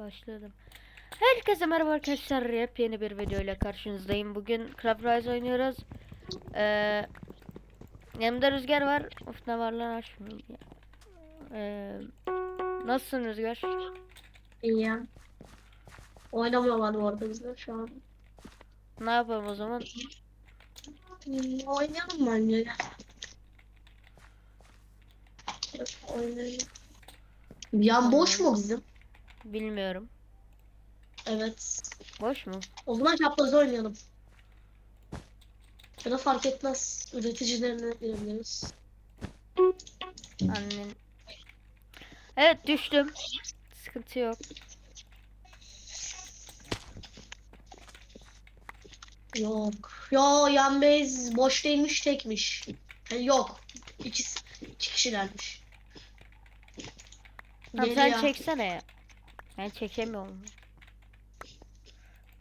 Başladım. Herkese merhaba arkadaşlar. Yepyeni bir video ile karşınızdayım. Bugün Crab Rise oynuyoruz. Ee, yanımda Rüzgar var. Of ne var lan açmıyorum ya. Ee, nasılsın Rüzgar? İyi ya. Oynamıyorlar bu arada bizler şu an. Ne yapalım o zaman? Hmm, oynayalım bence. Oynayalım. Yan boş mu bizim? Bilmiyorum. Evet. Boş mu? O zaman çapraz oynayalım. Ya da fark etmez. Üreticilerine girebiliriz. Annen. Evet düştüm. Sıkıntı yok. Yok. Yo yan base boş değilmiş tekmiş. Yani yok. İkisi, iki kişilermiş. Tamam sen Geliyor. çeksene ya. Ben çekemiyorum.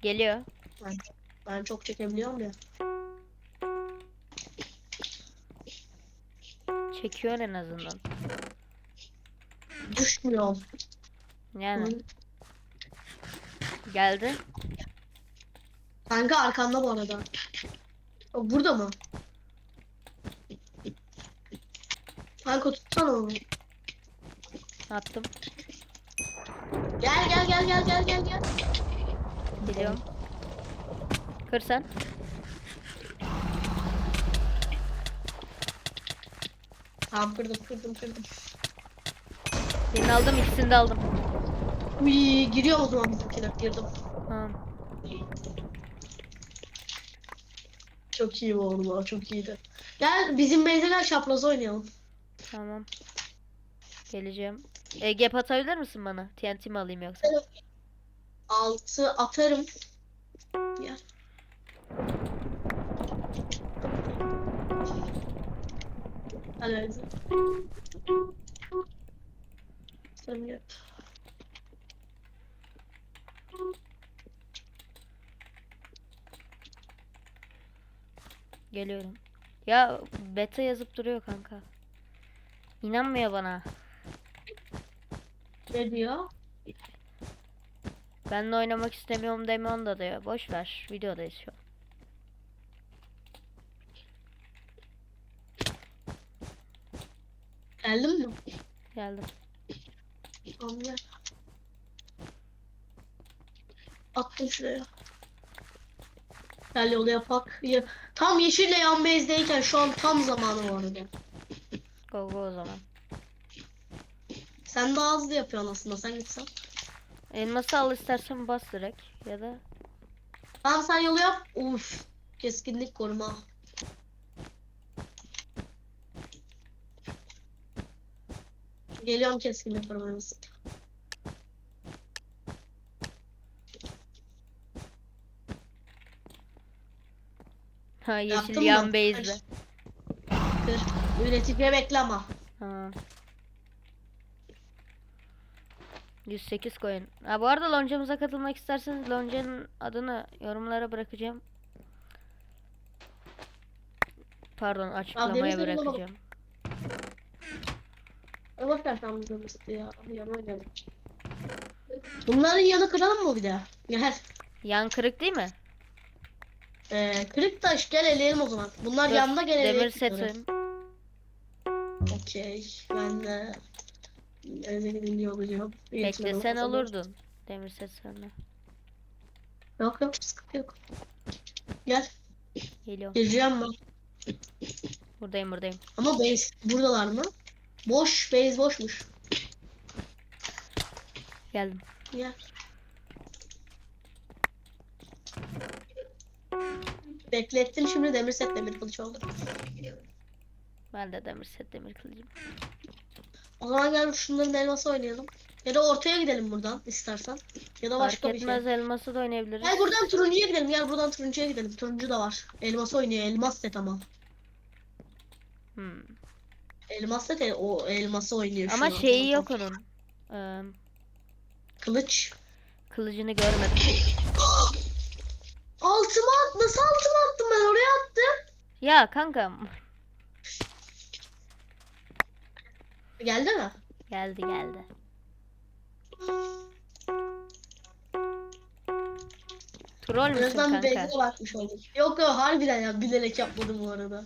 Geliyor. Ben çok çekebiliyorum ya. Çekiyor en azından. Düşmüyor. Yani Hı. geldi. Kanka arkanda bu arada. O burada mı? Kanka tutsana onu. Attım. Gel gel gel gel gel gel gel. Geliyorum. Kır sen. Tamam kırdım kırdım kırdım. Birini aldım ikisini de aldım. Uy giriyor o zaman bizimkiler girdim. Tamam. Çok iyi bu oğlum çok iyiydi. Gel bizim benzeler çapraz oynayalım. Tamam. Geleceğim. E, gap atabilir misin bana? TNT mi alayım yoksa? Altı atarım. Hadi. Sen yap. Geliyorum. Ya beta yazıp duruyor kanka. İnanmıyor bana. Ne diyor? Benle oynamak istemiyorum demiyorsun da diyor. Boş ver. Videodayız şu an. Geldin mi? Geldim. Gel. Attım şuraya. Gel yolu yapak. Ya- Tam yeşille yan bezdeyken şu an tam zamanı arada. Go go o zaman. Sen daha hızlı yapıyorsun aslında sen gitsen. Elması al istersen bas direkt. Ya da Tamam sen yolu yap. Uf. Keskinlik koruma. Geliyorum keskinlik korumanız. ha yeşil Yaptın yan mı? base'de. Kır. Üreticiye bekleme. Ha. 108 coin. Ha bu arada loncamıza katılmak isterseniz loncanın adını yorumlara bırakacağım. Pardon açıklamaya bulalım. bırakacağım. Bunu basit ya. Yana oynayalım. Bunların yanı kıralım mı bir daha? Gel. Yan kırık değil mi? Ee, kırık taş gel eleyelim o zaman. Bunlar Dur, yanında gel eleyelim. Demir setim. Okey. Ben de evde dinliyor olacağım. Bekle sen olurdun. Demir set sende. Yok yok sıkıntı yok. Gel. Geliyorum. Gireceğim ben. Buradayım buradayım. Ama base buradalar mı? Boş. Base boşmuş. Geldim. Gel. Beklettin şimdi demir set demir kılıç oldu. Ben de demir set demir kılıcım. O zaman gel şunların elması oynayalım. Ya da ortaya gidelim buradan istersen. Ya da Fark başka bir şey. etmez elması da oynayabiliriz. Gel buradan turuncuya gidelim. Gel buradan turuncuya gidelim. Turuncu da var. Elmas oynuyor. Elmas set ama. Hmm. Elmas set el- o elması oynuyor şu Ama an. şeyi yok onun. Ee, Kılıç. kılıcını görmedim. Altıma at. Nasıl altıma attım ben? Oraya attım. Ya kankam. Geldi mi? Geldi geldi. Troll müsün azından bir kanka? benzine bakmış oldum. Yok yok harbiden ya bilerek yapmadım bu arada.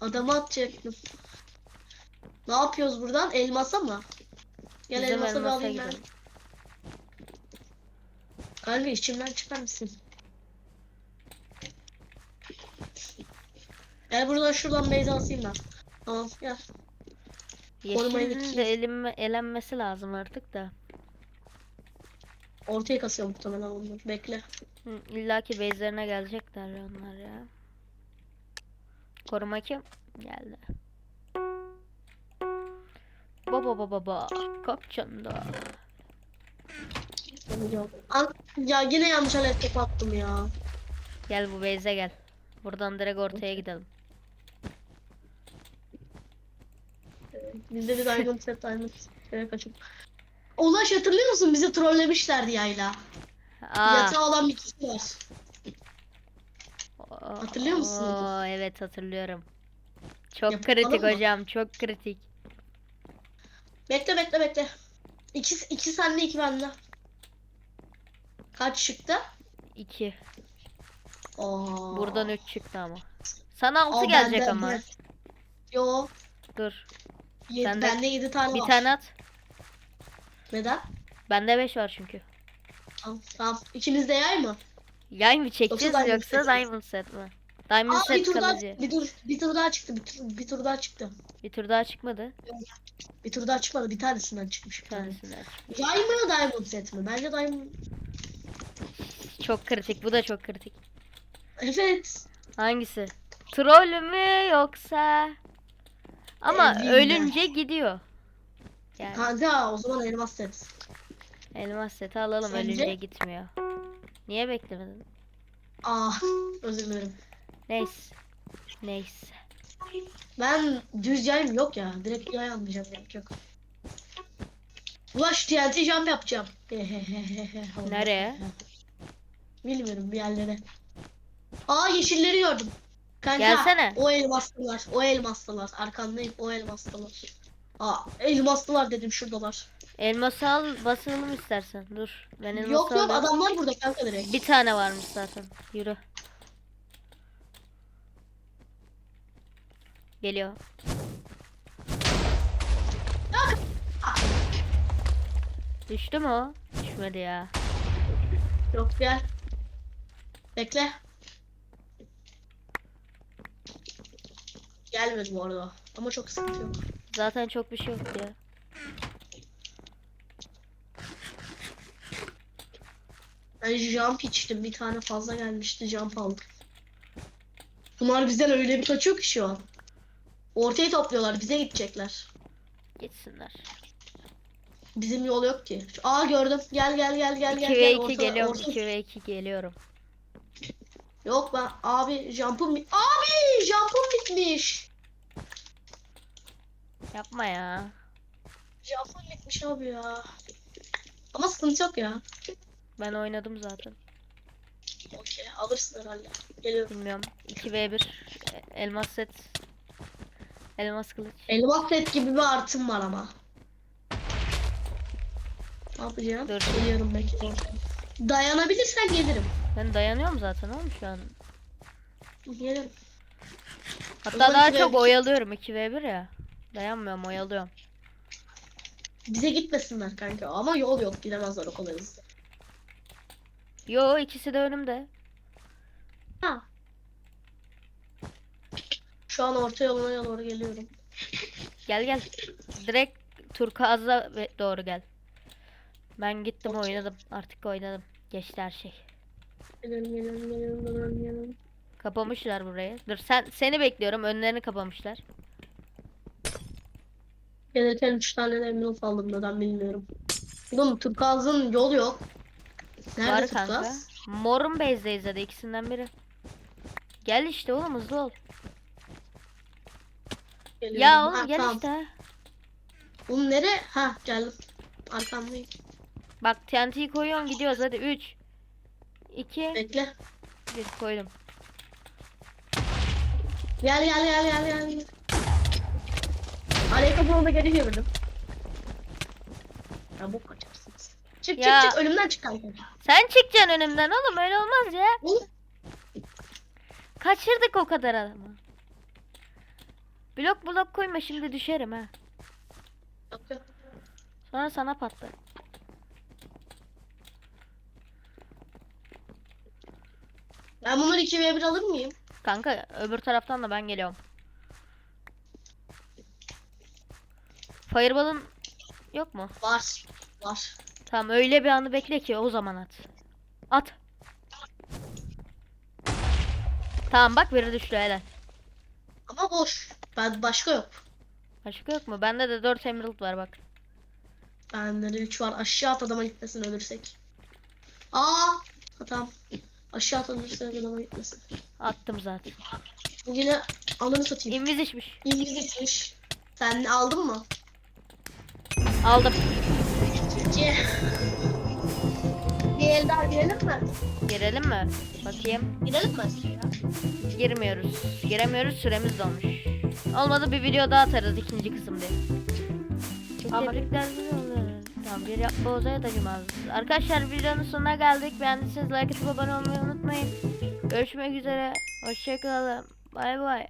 Adamı atacaktım. Ne yapıyoruz buradan? Elmasa mı? Gel Bizim elmasa elmasa alayım ben. Kanka içimden çıkar mısın? Gel buradan şuradan beyza asayım ben. Tamam gel. Yeşilin de elinme, elenmesi lazım artık da. Ortaya kasıyor muhtemelen onlar. Bekle. Hı, İlla ki base'lerine gelecekler onlar ya. Koruma kim? Geldi. Baba baba baba. Kapçan da. An ya yine yanlış alet attım ya. Gel bu base'e gel. Buradan direkt ortaya gidelim. Bizde bir diamond set diamond şeye kaçıp. Ulaş hatırlıyor musun? Bizi trollemişlerdi yayla. Aa. Yatağı olan bir kişi var. o- hatırlıyor musun? Oo, evet hatırlıyorum. Çok Yapalım kritik mı? hocam, çok kritik. Bekle bekle bekle. İki, iki sende iki bende. Kaç çıktı? 2. Oo. Buradan 3 çıktı ama. Sana 6 Aa, gelecek bende- ama. ben- Yo. Dur. Yedi, Sende bende yedi tane Bir var. tane at. Neden? Bende 5 var çünkü. Tamam. tamam. İkimiz de yay mı? Yay mı çekeceğiz Diamond yoksa set mi? diamond set mi? Diamond Aa bir set tur daha kalıcı. bir tur bir tur daha çıktı. Bir tur, bir tur daha çıktı. Bir tur daha çıkmadı. Bir tur daha çıkmadı. Bir tanesinden çıkmış bir Bir tane. tanesinden. Yay mı diamond set mi? Bence diamond. Çok kritik. Bu da çok kritik. Evet. Hangisi? Troll mü yoksa? Ama ölünce gidiyor. Yani Kanka o zaman elmas set. elmas seti alalım Sence? ölünce gitmiyor. Niye beklemedin? Ah özür dilerim. Neyse. Neyse. Ben düz yayım yok ya. Direkt yay almayacağım yapacak. Ulaş TNT jump yapacağım. Nereye? Bilmiyorum bir yerlere. Aa yeşilleri gördüm. Kanka, Gelsene. O elmaslılar. O elmaslılar. Arkandayım o elmaslılar. Aa elmaslılar dedim şuradalar. Elması al basalım istersen. Dur. Ben elması yok yok alayım. adamlar burada kanka direkt. Bir tane varmış zaten. Yürü. Geliyor. Düştü mü o? Düşmedi ya. Yok gel. Bekle. Gelmedi bu arada. Ama çok sıkıntı yok. Zaten çok bir şey yok ya. Ben jump içtim. Bir tane fazla gelmişti. Jump aldım. Bunlar bizden öyle bir kaçıyor ki şu an. Ortayı topluyorlar. Bize gidecekler. Gitsinler. Bizim yol yok ki. Şu- Aa gördüm. Gel gel gel gel 2 gel. ve gel. 2 Orta- geliyorum. orta- 2 ve 2 geliyorum. Yok ben abi jump'ım bi- Abi jump'ım bitmiş. Yapma ya. Jump'ım bitmiş abi ya. Ama sıkıntı yok ya. Ben oynadım zaten. Okey alırsın herhalde. Geliyorum. Bilmiyorum. 2 v 1 elmas set. Elmas kılıç. Elmas set gibi bir artım var ama. Ne yapacağım? Dur. Geliyorum bekle. Dayanabilirsen gelirim. Ben dayanıyorum zaten oğlum şu an. Gelirim. Hatta daha 2v2. çok oyalıyorum 2 v 1 ya. Dayanmıyorum oyalıyorum. Bize gitmesinler kanka ama yol yok gidemezler o kadar hızlı. Yo ikisi de önümde. Ha. Şu an orta yoluna doğru geliyorum. Gel gel. Direkt Turkuaz'a doğru gel. Ben gittim Okey. oynadım. Artık oynadım. Geçti her şey. Geliyorum geliyorum geliyorum geliyorum. Kapamışlar burayı. Dur sen seni bekliyorum. Önlerini kapamışlar. Gelirken 3 tane de emerald aldım neden bilmiyorum. Oğlum Turkuaz'ın yolu yok. Nerede Var Turkuaz? kanka. Morun base'deyiz hadi ikisinden biri. Gel işte oğlum hızlı ol. Geliyorum. Ya Ha, oğlum gel tamam. işte. Oğlum nere? Ha geldim. Arkamdayım. Bak TNT'yi koyuyorum gidiyoruz hadi 3 2 Bekle. 1 koydum. Gel gel gel gel gel. Gel. Araya kapımda geri çevirdim. Ya bu kaçarsınız. Çık Ya. çık çık önümden çık kanka. Sen çıkacaksın önümden oğlum öyle olmaz ya. Oğlum, Kaçırdık o kadar adamı. Blok blok koyma şimdi düşerim ha. yok, yok. Sonra sana patlar. Ben bunları 2v1 alır mıyım? Kanka öbür taraftan da ben geliyorum. Fireball'ın yok mu? Var. Var. Tamam öyle bir anı bekle ki o zaman at. At. Tamam bak biri düştü helal. Ama boş. Ben başka yok. Başka yok mu? Bende de 4 emerald var bak. Bende de 3 var. Aşağı at adama gitmesin ölürsek. Aa! Tamam. Aşağı at ölürsek adama gitmesin. Attım zaten. Bu yine ananı satayım. İnviz içmiş. İngiliz içmiş. Sen aldın mı? Aldım. İki. Bir el daha girelim mi? Girelim mi? Bakayım. Girelim mi? Girmiyoruz. Giremiyoruz süremiz dolmuş. Olmadı bir video daha atarız ikinci kısım diye. Çok Tamam. tebrikler. Tamam bir yapma Oza'ya taşımaz. Arkadaşlar videonun sonuna geldik. Beğendiyseniz like atıp abone olmayı unutmayın. Görüşmek üzere. Hoşçakalın. Bay bay.